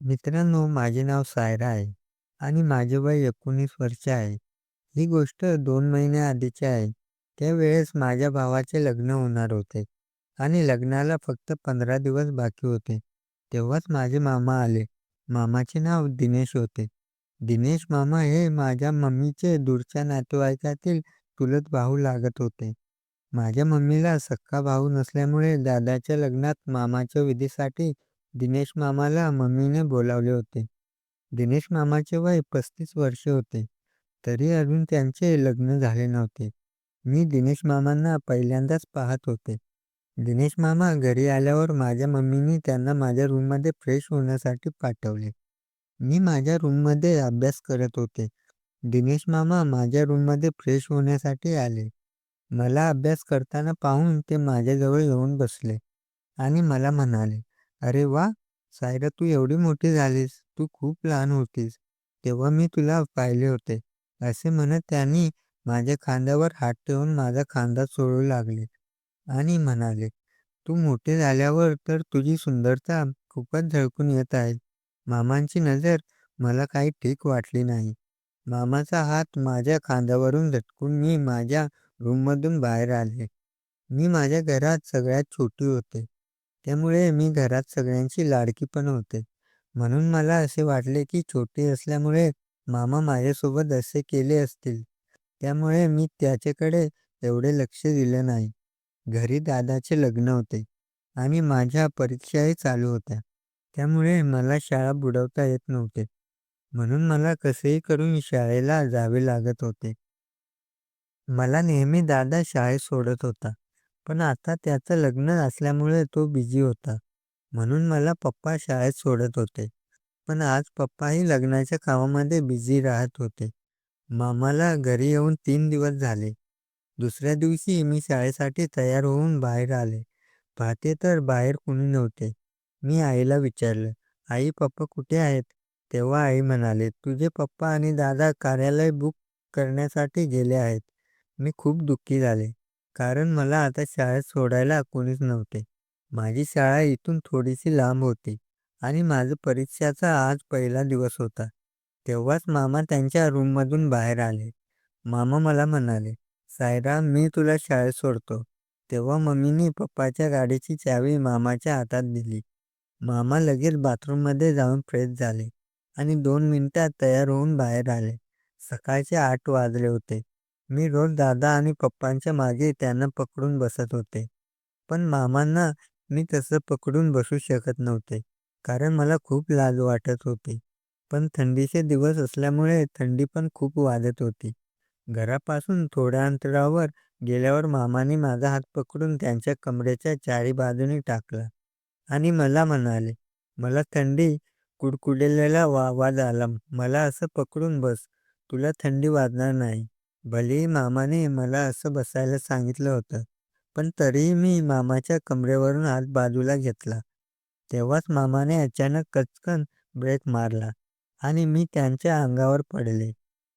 मित्रांनो, माझे नाव सायरा आहे आणि माझे वय 19 वर्ष आहे. ही गोष्ट 2 महिन्याआधीची आहे. त्यावेळेस माझ्या भावाचे लग्न होणार होते आणि लग्नाला फक्त 15 दिवस बाकी होते. तेव्हाच माझे मामा आले. मामाचे नाव दिनेश होते. दिनेश मामा हे माझ्या मम्मीचे दूरच्या नातेवाईकातील चुलत भाऊ लागत होते. माझ्या मम्मीला सख्खा भाऊ नसल्यामुळे दादाच्या लग्नात मामाच्या विधीसाठी दिनेश मामाला मम्मीने बोलावले होते. दिनेश मामाचे वय 35 वर्षे होते, तरी अजून त्यांचे लग्न झाले नव्हते. मी दिनेश मामांना पहिल्यांदाच पाहत होते. दिनेश मामा घरी आल्यावर माझ्या मम्मीने त्यांना माझ्या रूममध्ये फ्रेश होण्यासाठी पाठवले. मी माझ्या रूममध्ये अभ्यास करत होते. दिनेश मामा माझ्या रूममध्ये फ्रेश होण्यासाठी आले. मला अभ्यास करताना पाहून ते माझ्याजवळ येऊन बसले आणि मला म्हणाले, "अरे वा, सायरा तू एवढी मोठी झालीस. तू खूप लहान होतीस तेव्हा मी तुला पाहिले होते." असे म्हणत त्यांनी माझ्या खांद्यावर हात ठेवून माझा खांदा चोळू लागले आणि म्हणाले, "तू मोठे झाल्यावर तर तुझी सुंदरता खूपच झळकून येत आहे." मामांची नजर मला काही ठीक वाटली नाही. मामाचा हात माझ्या खांद्यावरून झटकून मी माझ्या रूममधून बाहेर आले. मी माझ्या घरात सगळ्यात छोटी होते. त्यामुळे मी घरात सगळ्यांची लाडकी पण होते. म्हणून मला असे वाटले की छोटी असल्यामुळे मामा माझ्यासोबत असे केले असतील. त्यामुळे मी त्याच्याकडे एवढे लक्ष दिले नाही. घरी दादाचे लग्न होते आणि माझ्या परीक्षाही चालू होत्या. त्यामुळे मला शाळा बुडवता येत नव्हते. म्हणून मला कसेही करून शाळेला जावे लागत होते. मला नेहमी दादा शाळेत सोडत होता. पण आता त्याचं लग्न असल्यामुळे तो बिझी होता. म्हणून मला पप्पा शाळेत सोडत होते. पण आज पप्पाही लग्नाच्या कामामध्ये बिझी राहत होते. मामाला घरी येऊन तीन दिवस झाले. दुसऱ्या दिवशी मी शाळेसाठी तयार होऊन बाहेर आले. पाहते तर बाहेर कुणी नव्हते. मी आईला विचारलं, "आई, पप्पा कुठे आहेत?" तेव्हा आई म्हणाले, "तुझे पप्पा आणि दादा कार्यालय बुक करण्यासाठी गेले आहेत." मी खूप दुःखी झाले, कारण मला आता शाळेत सोडायला कोणीच नव्हते. माझी शाळा इथून थोडीशी लांब होती आणि माझं परीक्षाचा आज पहिला दिवस होता. तेव्हाच मामा त्यांच्या रूममधून बाहेर आले. मामा मला म्हणाले, "सायरा, मी तुला शाळेत सोडतो." तेव्हा मम्मीने पप्पाच्या गाडीची चावी मामाच्या हातात दिली. मामा लगेच बाथरूममध्ये जाऊन फ्रेश झाले आणि दोन मिनिटात तयार होऊन बाहेर आले. सकाळचे आठ वाजले होते. मी रोज दादा आणि पप्पांच्या मागे त्यांना पकडून बसत होते. पण मामांना मी तसं पकडून बसू शकत नव्हते, कारण मला खूप लाज वाटत होती. पण थंडीचे दिवस असल्यामुळे थंडी पण खूप वाजत होती. घरापासून थोड्या अंतरावर गेल्यावर मामाने माझा हात पकडून त्यांच्या कमरेच्या चारी बाजूनी टाकला आणि मला म्हणाले, "मला थंडी कुडकुडलेला वा आवाज आला. मला असं पकडून बस. तुला थंडी वाजणार नाही." भलेही मामाने मला असं बसायला सांगितलं होतं, पण तरीही मी मामाच्या कमरेवरून हात बाजूला घेतला. तेव्हाच मामाने अचानक कचकन ब्रेक मारला आणि मी त्यांच्या अंगावर पडले.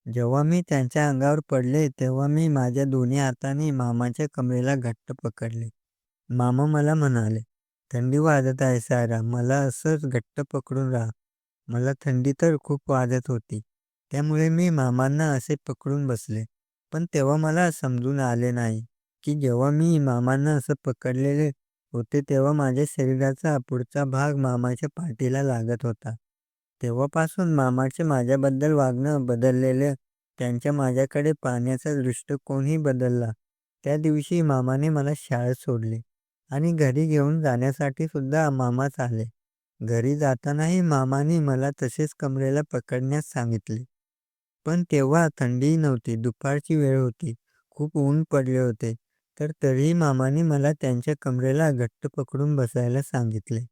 जेव्हा मी त्यांच्या अंगावर पडले तेव्हा मी माझ्या दोन्ही हातांनी मामाच्या कमरेला घट्ट पकडले. मामा मला म्हणाले, "थंडी वाजत आहे सायरा, मला असंच घट्ट पकडून राहा." मला थंडी तर खूप वाजत होती. त्यामुळे मी मामांना असे पकडून बसले. पण तेव्हा मला समजून आले नाही की जेव्हा मी मामांना असं पकडलेले होते तेव्हा माझ्या शरीराचा पुढचा भाग मामाच्या पाठीला लागत होता. तेव्हापासून मामाचे माझ्याबद्दल वागणं बदललेलं. त्यांचा माझ्याकडे पाहण्याचा दृष्टिकोनही बदलला. त्या दिवशी मामाने मला शाळेत सोडले आणि घरी घेऊन जाण्यासाठी सुद्धा मामाच आले. घरी जातानाही मामाने मला तसेच कमरेला पकडण्यास सांगितले. पण तेव्हा थंडीही नव्हती, दुपारची वेळ होती, खूप ऊन पडले होते. तर तरीही मामाने मला त्यांच्या कमरेला घट्ट पकडून बसायला सांगितले.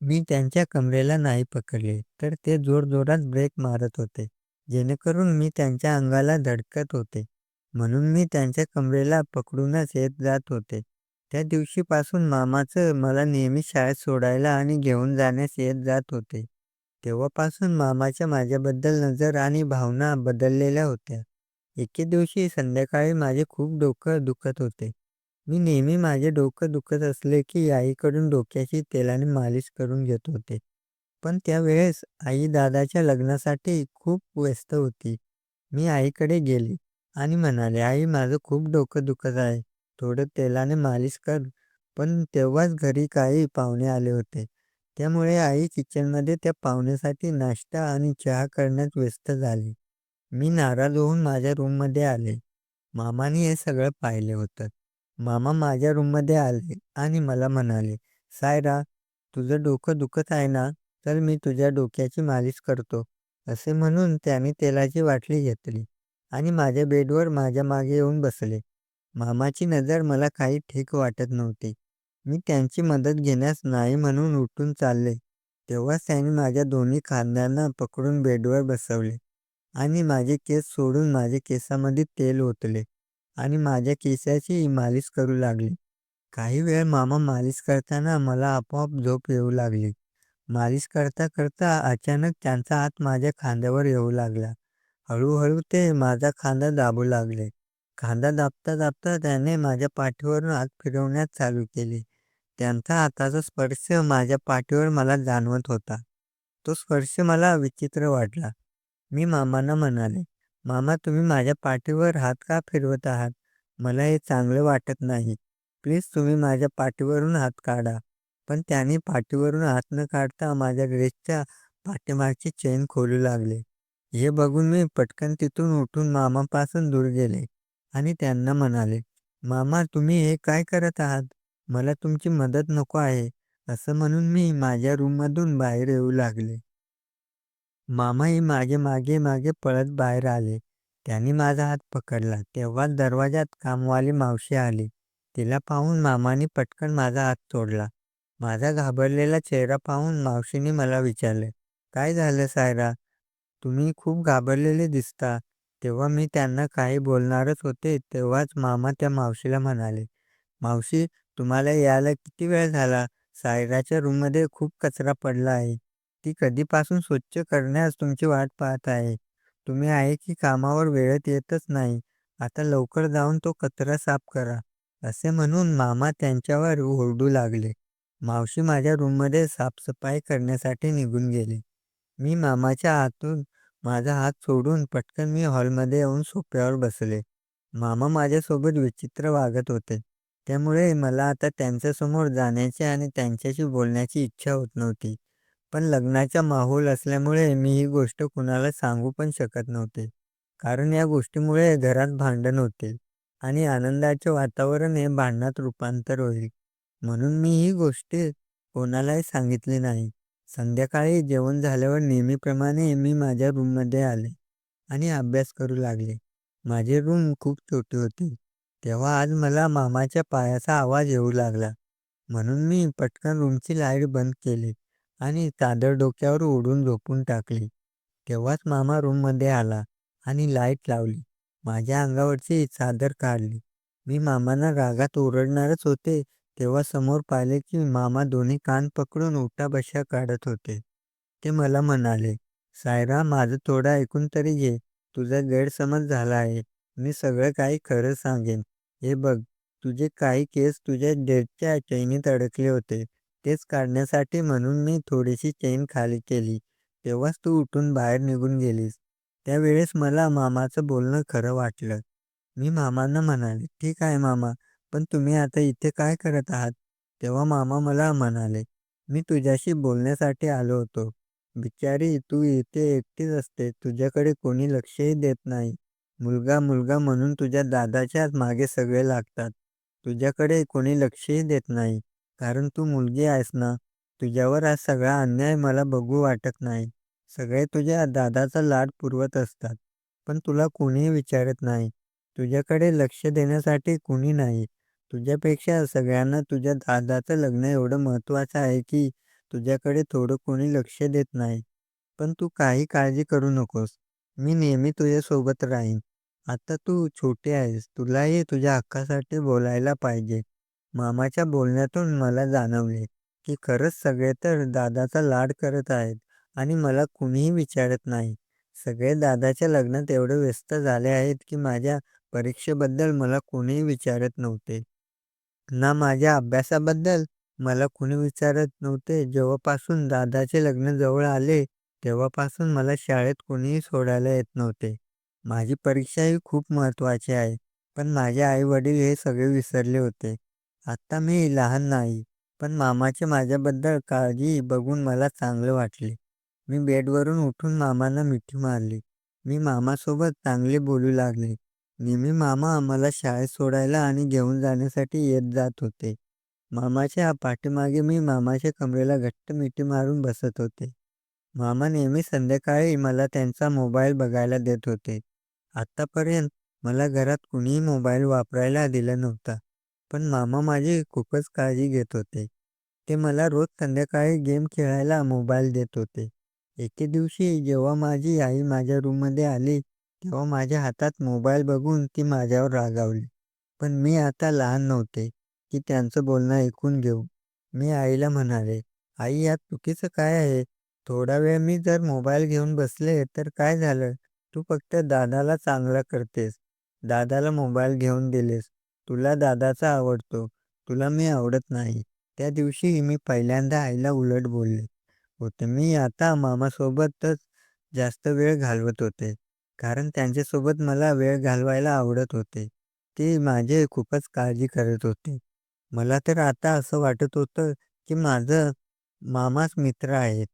मी त्यांच्या कमरेला नाही पकडले, तर ते जोरजोरात ब्रेक मारत होते, जेणेकरून मी त्यांच्या अंगाला धडकत होते. म्हणून मी त्यांच्या कमरेला पकडूनच येत जात होते. त्या दिवशीपासून मामाच मला नेहमी शाळेत सोडायला आणि घेऊन जाण्यास येत जात होते. तेव्हापासून मामाच्या माझ्याबद्दल नजर आणि भावना बदललेल्या होत्या. एके दिवशी संध्याकाळी माझे खूप डोकं दुखत होते. मी नेहमी माझे डोकं दुखत असले की आईकडून डोक्याची तेलाने मालिश करून घेत होते. पण त्यावेळेस आई दादाच्या लग्नासाठी खूप व्यस्त होती. मी आईकडे गेले आणि म्हणाले, "आई माझं खूप डोकं दुखत आहे. थोडं तेलाने मालिश कर." पण तेव्हाच घरी काही पाहुणे आले होते. त्यामुळे आई किचनमध्ये त्या पाहुण्यासाठी नाश्ता आणि चहा करण्यात व्यस्त झाली. मी नाराज होऊन माझ्या रूममध्ये आले. मामाने हे सगळं पाहिलं होतं. मामा माझ्या रूममध्ये आले आणि मला म्हणाले, "सायरा, तुझं डोकं दुखत आहे ना? चल मी तुझ्या डोक्याची मालिश करतो." असे म्हणून त्याने तेलाची बाटली घेतली आणि माझ्या बेडवर माझ्या मागे येऊन बसले. मामाची नजर मला काही ठीक वाटत नव्हती. मी त्यांची मदत घेण्यास नाही म्हणून उठून चालले, तेव्हाच त्यांनी माझ्या दोन्ही खांद्यांना पकडून बेडवर बसवले आणि माझे केस सोडून माझ्या केसामध्ये तेल ओतले आणि माझ्या केसाची मालिश करू लागले. काही वेळ मामा मालिश करताना मला आपोआप झोप येऊ लागली. मालिश करता करता अचानक त्यांचा हात माझ्या खांद्यावर येऊ लागला. हळूहळू ते माझा खांदा दाबू लागले. खांदा दाबता दाबता त्याने माझ्या पाठीवरून हात फिरवण्यास चालू केले. त्यांचा हाताचा स्पर्श माझ्या पाठीवर मला जाणवत होता. तो स्पर्श मला विचित्र वाटला. मी मामांना म्हणाले, "मामा तुम्ही माझ्या पाठीवर हात का फिरवत आहात? मला हे चांगलं वाटत नाही. प्लीज तुम्ही माझ्या पाठीवरून हात काढा." पण त्यांनी पाठीवरून हात न काढता माझ्या ड्रेसच्या पाठीमागची चेन खोलू लागले. हे बघून मी पटकन तिथून उठून मामापासून दूर गेले आणि त्यांना म्हणाले, "मामा तुम्ही हे काय करत आहात? मला तुमची मदत नको आहे." असं म्हणून मी माझ्या रूममधून बाहेर येऊ लागले. मामाही मागे मागे मागे पळत बाहेर आले. त्यांनी माझा हात पकडला. तेव्हाच दरवाजात कामवाली मावशी आली. तिला पाहून मामाने पटकन माझा हात सोडला. माझा घाबरलेला चेहरा पाहून मावशीने मला विचारले, "काय झालं सायरा? तुम्ही खूप घाबरलेले दिसता." तेव्हा मी त्यांना काही बोलणारच होते तेव्हाच मामा त्या मावशीला म्हणाले, "मावशी तुम्हाला यायला किती वेळ झाला? सायराच्या रूममध्ये खूप कचरा पडला आहे. ती कधीपासून स्वच्छ करण्यास तुमची वाट पाहत आहे. तुम्ही आहे की कामावर वेळेत येतच नाही. आता लवकर जाऊन तो कचरा साफ करा." असे म्हणून मामा त्यांच्यावर ओरडू लागले. मावशी माझ्या रूममध्ये साफसफाई करण्यासाठी निघून गेली. मी मामाच्या हातून माझा हात सोडून पटकन मी हॉलमध्ये येऊन सोफ्यावर बसले. मामा माझ्यासोबत विचित्र वागत होते. त्यामुळे मला आता त्यांच्यासमोर जाण्याची आणि त्यांच्याशी बोलण्याची इच्छा होत नव्हती. पण लग्नाचा माहोल असल्यामुळे मी ही गोष्ट कुणाला सांगू पण शकत नव्हते. कारण या गोष्टीमुळे घरात भांडण होतील आणि आनंदाचे वातावरण हे भांडणात रूपांतर होईल. म्हणून मी ही गोष्ट कोणालाही सांगितली नाही. संध्याकाळी जेवण झाल्यावर नेहमीप्रमाणे मी माझ्या रूममध्ये आले आणि अभ्यास करू लागले. माझी रूम खूप छोटी होती. तेव्हा आज मला मामाच्या पायाचा आवाज येऊ लागला. म्हणून मी पटकन रूमची लाइट बंद केली आणि चादर डोक्यावर ओढून झोपून टाकली. तेव्हाच मामा रूममध्ये आला आणि लाइट लावली. माझ्या अंगावरची चादर काढली. मी मामांना रागात ओरडणारच होते तेव्हा समोर पाहिले की मामा दोन्ही कान पकडून उठाबशा काढत होते. ते मला म्हणाले, "सायरा माझं थोडं ऐकून तरी घे. तुझा गैरसमज झाला आहे. मी सगळं काही खरं सांगेन. हे बघ तुझे काही केस तुझ्या डेटच्या चैनीत अडकले होते. तेच काढण्यासाठी म्हणून मी थोडीशी चैन खाली केली. तेव्हाच तू उठून बाहेर निघून गेलीस." त्यावेळेस मला मामाचं बोलणं खरं वाटलं. मी मामांना म्हणाले, "ठीक आहे मामा, पण तुम्ही आता इथे काय करत आहात?" तेव्हा मामा मला म्हणाले, "मी तुझ्याशी बोलण्यासाठी आलो होतो. बिचारी तू इथे एकटीच असते. तुझ्याकडे कोणी लक्षही देत नाही. मुलगा मुलगा म्हणून तुझ्या दादाच्याच मागे सगळे लागतात. तुझ्याकडे कोणी लक्षही देत नाही. कारण तू मुलगी आहेस ना. तुझ्यावर हा सगळा अन्याय मला बघू वाटत नाही. सगळे तुझ्या दादाचा लाड पुरवत असतात. पण तुला कोणीही विचारत नाही. तुझ्याकडे लक्ष देण्यासाठी कुणी नाही. तुझ्यापेक्षा सगळ्यांना तुझ्या दादाचं लग्न एवढं महत्त्वाचं आहे की तुझ्याकडे थोडं कोणी लक्ष देत नाही. पण तू काही काळजी करू नकोस. मी नेहमी तुझ्यासोबत राहीन. आता तू छोटी आहेस. तुलाही तुझ्या हक्कासाठी बोलायला पाहिजे." मामाच्या बोलण्यातून मला जाणवले की खरंच सगळे तर दादाचा लाड करत आहेत आणि मला कुणीही विचारत नाही. सगळे दादाच्या लग्नात एवढे व्यस्त झाले आहेत की माझ्या परीक्षेबद्दल मला कोणीही विचारत नव्हते. ना माझ्या अभ्यासाबद्दल मला कुणी विचारत नव्हते. जेव्हापासून दादाचे लग्न जवळ आले, तेव्हापासून मला शाळेत कोणीही सोडायला येत नव्हते. माझी परीक्षाही खूप महत्त्वाची आहे. पण माझे आई-वडील हे सगळे विसरले होते. आत्ता मी लहान नाही, पण मामाची माझ्याबद्दल काळजी बघून मला चांगलं वाटले. मी बेडवरून उठून मामांना मिठी मारली. मी मामासोबत चांगले बोलू लागले. नेहमी मामा मला शाळेत सोडायला आणि घेऊन जाण्यासाठी येत जात होते. मामाच्या पाठीमागे मी मामाच्या कमरेला घट्ट मिठी मारून बसत होते. मामा नेहमी संध्याकाळी मला त्यांचा मोबाईल बघायला देत होते. आत्तापर्यंत मला घरात कुणीही मोबाईल वापरायला दिला नव्हता. पण मामा माझी खूपच काळजी घेत होते. ते मला रोज संध्याकाळी गेम खेळायला मोबाईल देत होते. एके दिवशी जेव्हा माझी आई माझ्या रूममध्ये आली, तेव्हा माझ्या हातात मोबाईल बघून ती माझ्यावर रागावली. पण मी आता लहान नव्हते, की त्यांचं बोलणं ऐकून घेऊ. मी आईला म्हणाले, "आई यात चुकीचं काय आहे? थोडा वेळ मी जर मोबाईल घेऊन बसले तर काय झालं? तू फक्त दादाला चांगला करतेस. दादाला मोबाईल घेऊन दिलेस. तुला दादाचा आवडतो. तुला मी आवडत नाही." त्या दिवशी मी पहिल्यांदा आईला उलट बोलले होते. मी आता मामासोबतच जास्त वेळ घालवत होते. कारण त्यांच्यासोबत मला वेळ घालवायला आवडत होते. ते माझे खूपच काळजी करत होते. मला तर आता असं वाटत होतं, की माझं मामाच मित्र आहेत.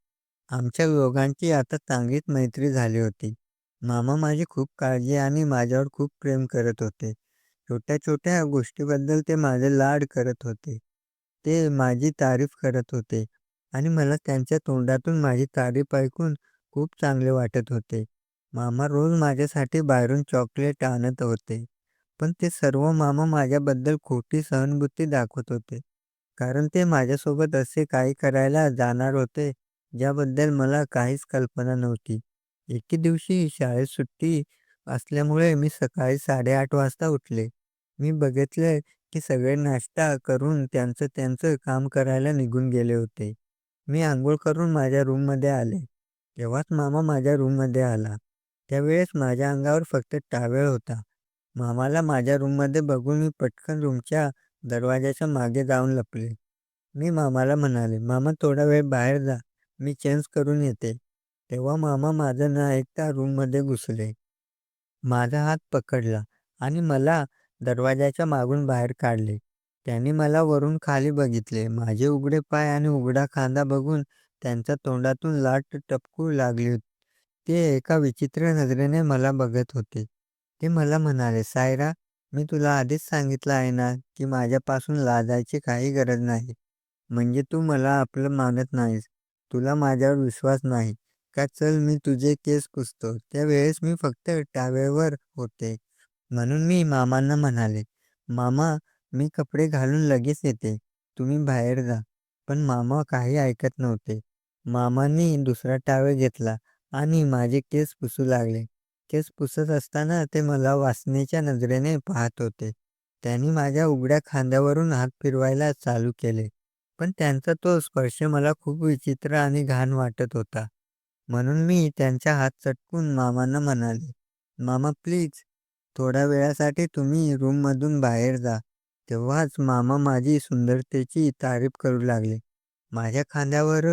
आमच्या दोघांची आता चांगलीच मैत्री झाली होती. मामा माझी खूप काळजी आणि माझ्यावर खूप प्रेम करत होते. छोट्या-छोट्या गोष्टीबद्दल ते माझे लाड करत होते. ते माझी तारीफ करत होते आणि मला त्यांच्या तोंडातून माझी तारीफ ऐकून खूप चांगले वाटत होते. मामा रोज माझ्यासाठी बाहेरून चॉकलेट आणत होते. पण ते सर्व मामा माझ्याबद्दल खोटी सहानुभूती दाखवत होते. कारण ते माझ्यासोबत असे काही करायला जाणार होते, ज्याबद्दल मला काहीच कल्पना नव्हती. एके दिवशी शाळेत सुट्टी असल्यामुळे मी सकाळी 8:30 वाजता उठले. मी बघितले की सगळे नाश्ता करून त्यांचं त्यांचं काम करायला निघून गेले होते. मी आंघोळ करून माझ्या रूममध्ये आले. तेव्हाच मामा माझ्या रूममध्ये आला. त्यावेळेस माझ्या अंगावर फक्त टॉवेल होता. मामाला माझ्या रूममध्ये बघून मी पटकन रूमच्या दरवाजाच्या मागे जाऊन लपले. मी मामाला म्हणाले, "मामा थोडा वेळ बाहेर जा, मी चेंज करून येते." तेव्हा मामा माझं न ऐकता रूममध्ये घुसले. माझा हात पकडला आणि मला दरवाजाच्या मागून बाहेर काढले. त्यांनी मला वरून खाली बघितले. माझे उघडे पाय आणि उघडा खांदा बघून त्यांच्या तोंडातून लाट टपकू लागली. ते एका विचित्र नजरेने मला बघत होते. ते मला म्हणाले, "सायरा, मी तुला आधीच सांगितलं आहे ना, की माझ्यापासून लाजायची काही गरज नाही. म्हणजे तू मला आपलं मानत नाहीस. तुला माझ्यावर विश्वास नाही का? चल मी तुझे केस पुसतो." त्यावेळेस मी फक्त टॉवेलवर होते. म्हणून मी मामांना म्हणाले, "मामा, मी कपडे घालून लगेच येते. तुम्ही बाहेर जा." पण मामा काही ऐकत नव्हते. मामांनी दुसरा टॉवेल घेतला आणि माझे केस पुसू लागले. केस पुसत असताना ते मला वासनेच्या नजरेने पाहत होते. त्यांनी माझ्या उघड्या खांद्यावरून हात फिरवायला चालू केले. पण त्यांचा तो स्पर्श मला खूप विचित्र आणि घाण वाटत होता. म्हणून मी त्यांचा हात चटकून मामांना म्हणाले, "मामा प्लीज, थोड्या वेळासाठी तुम्ही रूममधून बाहेर जा." तेव्हाच मामा माझी सुंदरतेची तारीफ करू लागले. माझ्या खांद्यावर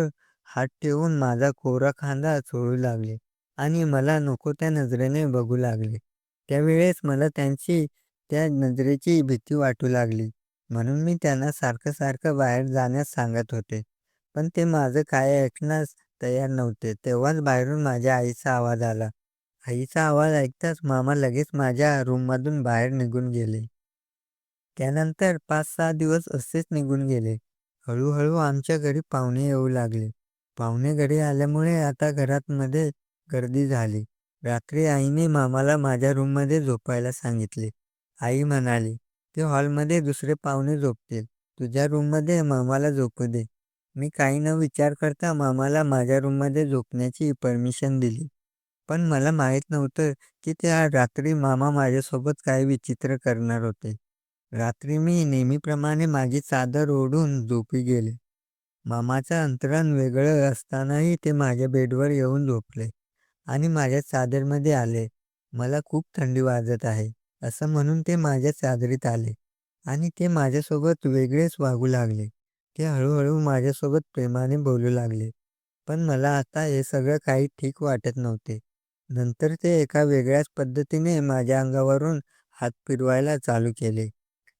हात ठेवून माझा कोरा खांदा चोळू लागले आणि मला नको त्या नजरेने बघू लागले. त्यावेळेस मला त्यांची त्या नजरेची भीती वाटू लागली. म्हणून मी त्यांना सारखं-सारखं बाहेर जाण्यास सांगत होते. पण ते माझं काय ऐकण्यास तयार नव्हते. तेव्हाच बाहेरून माझ्या आईचा आवाज आला. आईचा आवाज ऐकताच मामा लगेच माझ्या रूममधून बाहेर निघून गेले. त्यानंतर 5-6 दिवस असेच निघून गेले. हळूहळू आमच्या घरी पाहुणे येऊ लागले. पाहुणे घरी आल्यामुळे आता घरामध्ये गर्दी झाली. रात्री आईने मामाला माझ्या रूममध्ये झोपायला सांगितले. आई म्हणाली, "ते हॉलमध्ये दुसरे पाहुणे झोपतील. तुझ्या रूममध्ये मामाला झोपू दे." मी काही न विचार करता मामाला माझ्या रूममध्ये झोपण्याची परमिशन दिली. पण मला माहीत नव्हतं की त्या रात्री मामा माझ्यासोबत काही विचित्र करणार होते. रात्री मी नेहमीप्रमाणे माझी चादर ओढून झोपी गेले. मामाचं अंतरण वेगळं असतानाही ते माझ्या बेडवर येऊन झोपले आणि माझ्या चादरमध्ये आले. मला खूप थंडी वाजत आहे, असं म्हणून ते माझ्या चादरीत आले आणि ते माझ्यासोबत वेगळेच वागू लागले. ते हळूहळू माझ्यासोबत प्रेमाने बोलू लागले. पण मला आता हे सगळं काही ठीक वाटत नव्हते. नंतर ते एका वेगळ्याच पद्धतीने माझ्या अंगावरून हात फिरवायला चालू केले.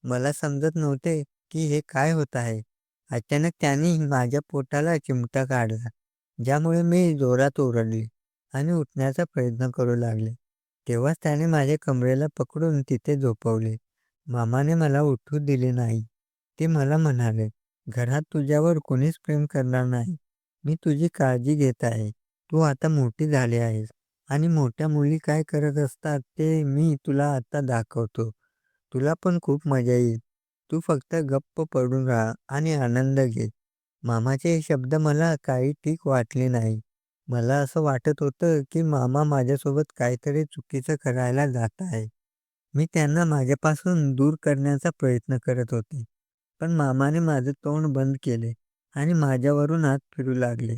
मला समजत नव्हते की हे काय होत आहे. अचानक त्यांनी माझ्या पोटाला चिमटा काढला, ज्यामुळे मी जोरात ओरडले आणि उठण्याचा प्रयत्न करू लागले. तेव्हाच त्याने माझ्या कमरेला पकडून तिथे झोपवले. मामाने मला उठू दिले नाही. ते मला म्हणाले, "घरात तुझ्यावर कोणीच प्रेम करणार नाही. मी तुझी काळजी घेत आहे. तू आता मोठी झाली आहेस आणि मोठ्या मुली काय करत असतात ते मी तुला आता दाखवतो. तुला पण खूप मजा येईल. तू फक्त गप्प पडून राहा आणि आनंद घे." मामाचे हे शब्द मला काही ठीक वाटले नाही. मला असं वाटत होतं की मामा माझ्यासोबत काहीतरी चुकीचं करायला जात आहे. मी त्यांना माझ्यापासून दूर करण्याचा प्रयत्न करत होते. पण मामाने माझं तोंड बंद केले आणि माझ्यावरून हात फिरू लागले.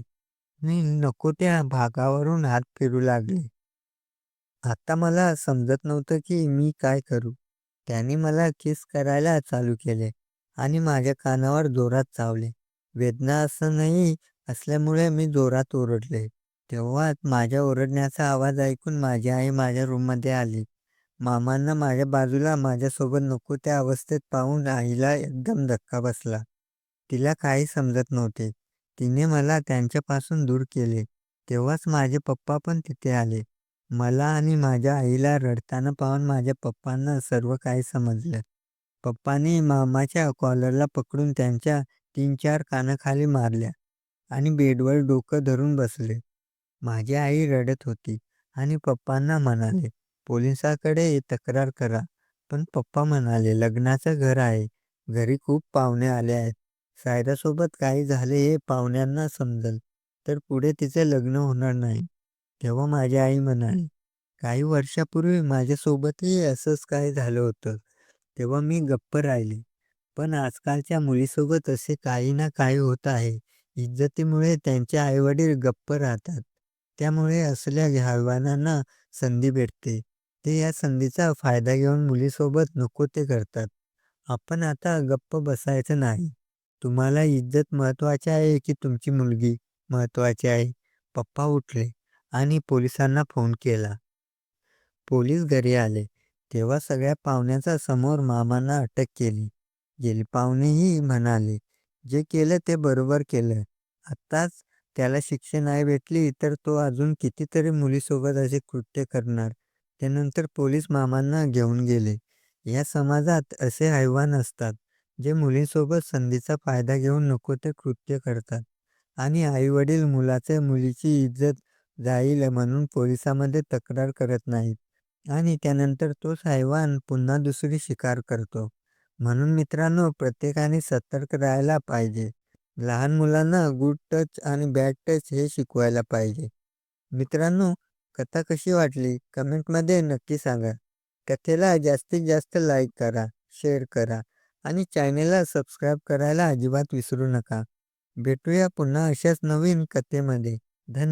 मी नको त्या भागावरून हात फिरू लागले. आता मला समजत नव्हतं की मी काय करू. त्याने मला किस करायला चालू केले आणि माझ्या कानावर जोरात चावले. वेदना असणंही असल्यामुळे मी जोरात ओरडले. तेव्हाच माझ्या ओरडण्याचा आवाज ऐकून माझी आई माझ्या रूममध्ये आली. मामांना माझ्या बाजूला माझ्यासोबत नको त्या अवस्थेत पाहून आईला एकदम धक्का बसला. तिला काही समजत नव्हते. तिने मला त्यांच्यापासून दूर केले. तेव्हाच माझे पप्पा पण तिथे आले. मला आणि माझ्या आईला रडताना पाहून माझ्या पप्पांना सर्व काही समजलं. पप्पांनी मामाच्या कॉलरला पकडून त्यांच्या तीन-चार कानाखाली मारल्या आणि बेडवर डोकं धरून बसले. माझी आई रडत होती आणि पप्पांना म्हणाले, पोलिसाकडे तक्रार करा." पण पप्पा म्हणाले, "लग्नाचं घर आहे. घरी खूप पाहुणे आले आहेत. सायरासोबत काही झाले हे पाहुण्यांना समजलं तर पुढे तिचं लग्न होणार नाही." तेव्हा माझी आई म्हणाली, "काही वर्षापूर्वी माझ्यासोबतही असंच काही झालं होतं. तेव्हा मी गप्प राहिले. पण आजकालच्या मुलीसोबत असे काही ना काही होत आहे. इज्जतीमुळे त्यांचे आईवडील गप्प राहतात. त्यामुळे असल्या हैवानांना संधी भेटते. ते या संधीचा फायदा घेऊन मुलीसोबत नको ते करतात. आपण आता गप्प बसायचं नाही. तुम्हाला इज्जत महत्त्वाची आहे की तुमची मुलगी महत्त्वाची आहे?" पप्पा उठले आणि पोलिसांना फोन केला. पोलीस घरी आले. तेव्हा सगळ्या पाहुण्यांच्या समोर मामांना अटक केली गेली. पाहुणेही म्हणाले, "जे केलं ते बरोबर केलं. आत्ताच त्याला शिक्षा नाही भेटली तर तो अजून कितीतरी मुलीसोबत असे कृत्य करणार." त्यानंतर पोलीस मामांना घेऊन गेले. या समाजात असे हैवान असतात, जे मुलींसोबत संधीचा फायदा घेऊन नको ते कृत्य करतात आणि आईवडील मुलाच्या मुलीची इज्जत जाईल म्हणून पोलिसांमध्ये तक्रार करत नाहीत आणि त्यानंतर तोच हैवान पुन्हा दुसरी शिकार करतो. म्हणून मित्रांनो, प्रत्येकाने सतर्क राहायला पाहिजे. लहान मुलांना गुड टच आणि बॅड टच हे शिकवायला पाहिजे. मित्रांनो, कथा कशी वाटली कमेंटमध्ये नक्की सांगा. कथेला जास्तीत जास्त लाईक करा, शेअर करा आणि चॅनेलला सबस्क्राईब करायला अजिबात विसरू नका. भेटूया पुन्हा अशाच नवीन कथेमध्ये. धन्यवाद.